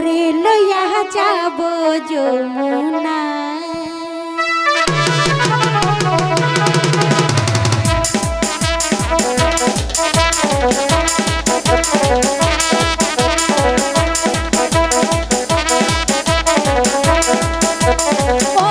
তোরে লইয়া যাব যমুনা। ও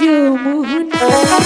যমুনা